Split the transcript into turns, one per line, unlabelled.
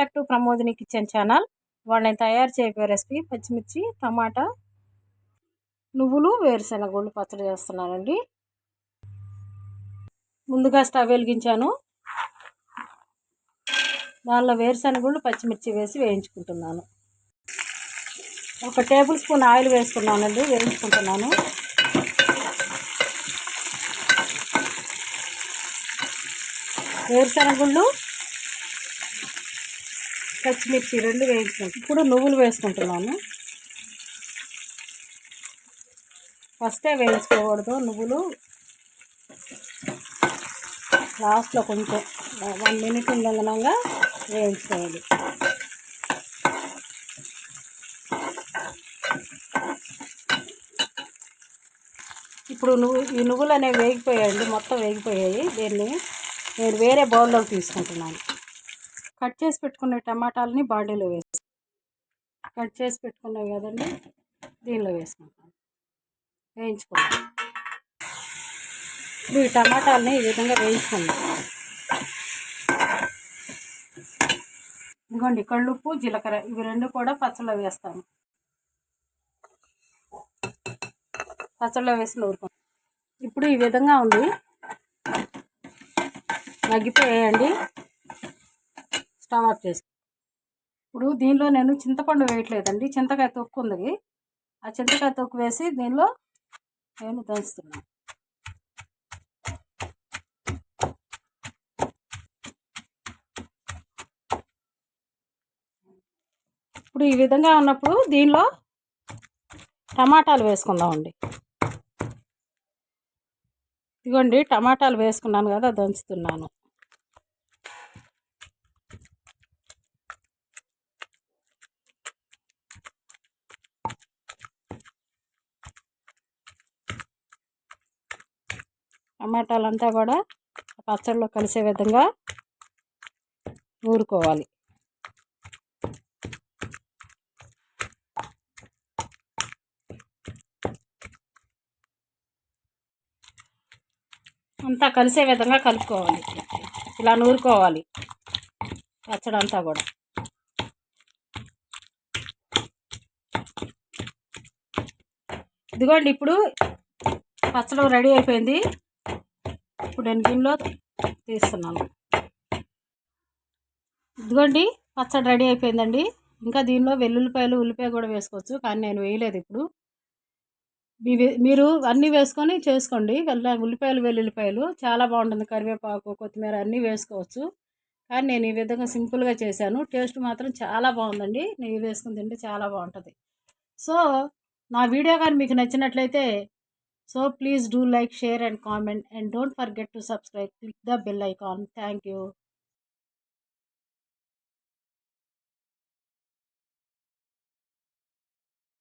Back to Pramodini kitchen channel. వాళ్ళు నేను తయారు చేయబోయే రెసిపీ పచ్చిమిర్చి టమాటా నువ్వులు వేరుశెనగ పచ్చడి చేస్తున్నానండి. ముందుగా స్టవ్ వెలిగించాను. దానిలో వేరుశెనగుళ్ళు పచ్చిమిర్చి వేసి వేయించుకుంటున్నాను. ఒక టేబుల్ స్పూన్ ఆయిల్ వేసుకున్నానండి వేయించుకుంటున్నాను. వేరుశెనగుళ్ళు పచ్చిమిర్చి రెండు వేయించుకుంటాను ఇప్పుడు నువ్వులు వేసుకుంటున్నాను. ఫస్టే వేయించుకోకూడదు నువ్వులు. లాస్ట్లో కొంచెం వన్ మినిట్ ఉండగా వేయించుకోవాలి. ఇప్పుడు నువ్వు ఈ నువ్వులు అనేవి వేగిపోయాయండి మొత్తం వేగిపోయాయి. దీన్ని నేను వేరే బౌల్లోకి తీసుకుంటున్నాను. కట్ చేసి పెట్టుకున్న టమాటాలని బాడీలో వేసి కట్ చేసి పెట్టుకున్నాయి కదండి దీనిలో వేసుకుంటాం. వేయించుకోండి ఇప్పుడు ఈ టమాటాలని ఈ విధంగా వేయించుకుందాం. ఇదిగోండి కళ్ళుప్పు జీలకర్ర ఇవి రెండు కూడా పచ్చళ్ళ వేస్తాము పచ్చళ్ళ వేసి నూరుకోండి ఇప్పుడు ఈ విధంగా ఉంది మగ్గిపోయాయండి. స్టవ్ ఆఫ్ చేసి ఇప్పుడు దీనిలో నేను చింతపండు వేయట్లేదండి. చింతకాయ తొక్కు ఉంది. ఆ చింతకాయ తొక్కు వేసి దీనిలో నేను దంచుతున్నాను ఇప్పుడు ఈ విధంగా ఉన్నప్పుడు దీనిలో టమాటాలు వేసుకుందామండి. ఇదిగోండి టమాటాలు వేసుకున్నాను కదా దంచుతున్నాను. టమాటాలంతా కూడా పచ్చడిలో కలిసే విధంగా ఊరుకోవాలి అంతా కలిసే విధంగా కలుపుకోవాలి. ఇలా నూరుకోవాలి. పచ్చడి అంతా కూడా. ఇదిగోండి ఇప్పుడు పచ్చడి రెడీ అయిపోయింది. ఇప్పుడు నేను దీనిలో తీస్తున్నాను. ఇదిగోండి పచ్చడి రెడీ అయిపోయిందండి. ఇంకా దీనిలో వెల్లుల్లిపాయలు ఉల్లిపాయ కూడా వేసుకోవచ్చు కానీ నేను వేయలేదు ఇప్పుడు. మీరు అన్నీ వేసుకొని చేసుకోండి. వెళ్ళ ఉల్లిపాయలు వెల్లుల్లిపాయలు చాలా బాగుంటుంది. కరివేపాకు కొత్తిమీర అన్నీ వేసుకోవచ్చు. కానీ నేను ఈ విధంగా సింపుల్గా చేశాను. టేస్ట్ మాత్రం చాలా బాగుందండి. నెయ్యి వేసుకుని తింటే చాలా బాగుంటుంది. సో నా వీడియో కానీ మీకు నచ్చినట్లయితే So please do like, share and comment and don't forget to subscribe. Click the bell icon. Thank you.